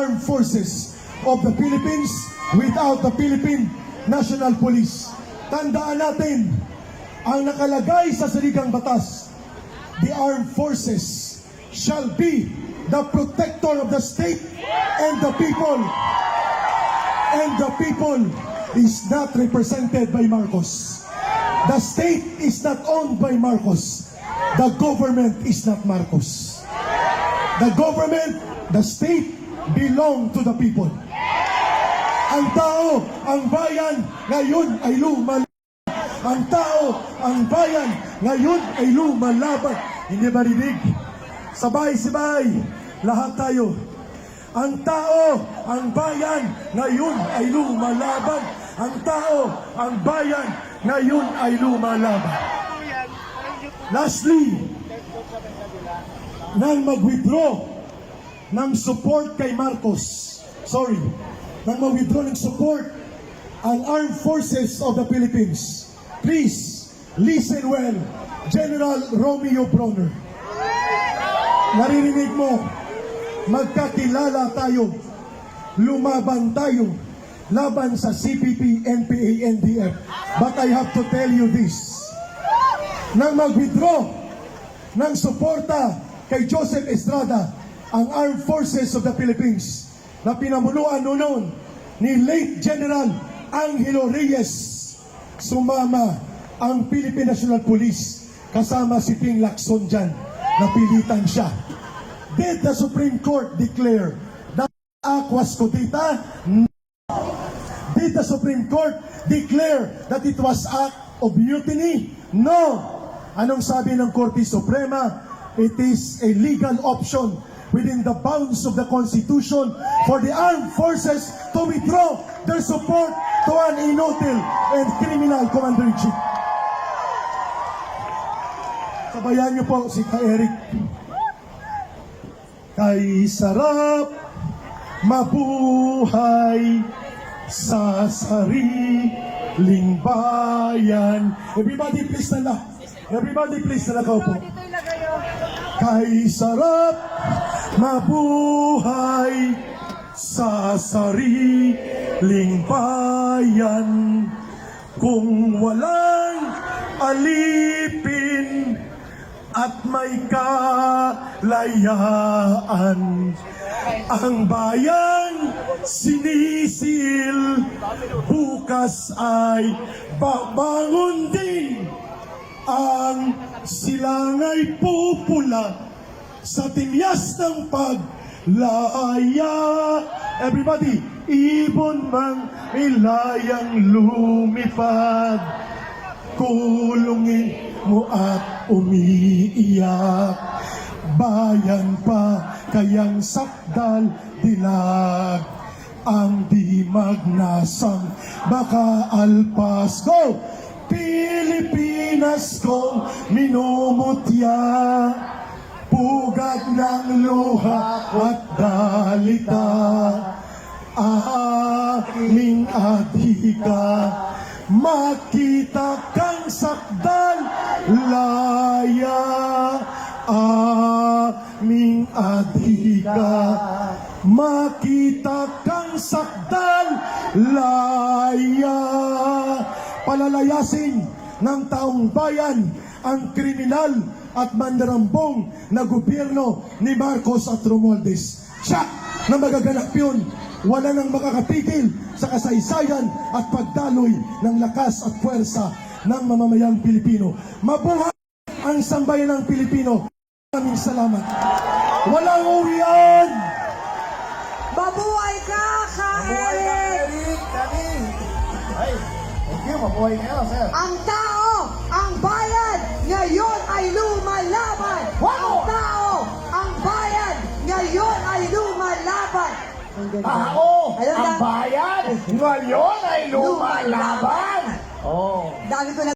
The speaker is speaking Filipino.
armed forces of the Philippines without the Philippine National Police. Tandaan natin, ang nakalagay sa saligang batas, the armed forces shall be the protector of the state and the people. And the people is not represented by Marcos. The state is not owned by Marcos. The government is not Marcos. The government, the state, belong to the people. Ang tao, ang bayan, ngayon ay lumalaban. Ang tao, ang bayan, ngayon ay lumalaban. Hindi ba rinig? Sabay-sabay, lahat tayo. Ang tao, ang bayan, ngayon ay lumalaban. Ang tao, ang bayan, ngayon ay lumalaban. Lastly, nang mag-withdraw ng support kay Marcos, sorry, nang mag-withdraw ng support ang Armed Forces of the Philippines, please, listen well, General Romeo Bronner. Naririnig mo, magkakilala tayo, lumaban tayo, laban sa CPP, NPA, NDF. But I have to tell you this, nang mag-withdraw ng suporta kay Joseph Estrada, ang Armed Forces of the Philippines, na pinamunuan noon ni late General Angelo Reyes, sumama ang Philippine National Police kasama si Ping Lacson dyan. Napilitan siya. Did the Supreme Court declare that Aquas Cotita Did the Supreme Court declare that it was act of mutiny? No. Anong sabi ng Korte Suprema? It is a legal option within the bounds of the Constitution for the armed forces to withdraw their support to an inutile and criminal commander-in-chief. Sabayan niyo po si Ka Eric. Kay sarap mabuhay sa sariling bayan. Everybody please na Everybody please na po. Kay sarap mabuhay sa sariling bayan kung walang alipin at may kalayaan. Ang bayan sinisil, bukas ay babangon din. Ang silangay pupula sa timyas ng paglaya. Everybody, ibon mang ilayang lumipad. Kulungin mo at umiiyak. Bayan pa kayang sakdal dilag. Ang di magnasang baka alpas go Pilipinas kong minumutya pugad ng luha at dalita aming adhika makita kang sakdal laya. Aming adhika makita kang sakdal laya. Palalayasin ng taong bayan ang kriminal at mandarambong na gobyerno ni Marcos at Romualdez. Siya na magaganap yun. Wala nang makakatigil sa kasaysayan at pagdaloy ng lakas at puwersa ng mamamayang Pilipino. Mabuhay ang sambayan ng Pilipino. Maraming salamat. Walang uwian! Mabuhay ka, Ka Eric! Eric, Dani. Ay, thank you. Mabuhay kayo, sir. Ang tao, ngayon ay lumalaban! Ang tao, ang bayan, ngayon ay lumalaban! Tao, Ayun ang bayan, ngayon ay lumalaban. Oh. Dami ko na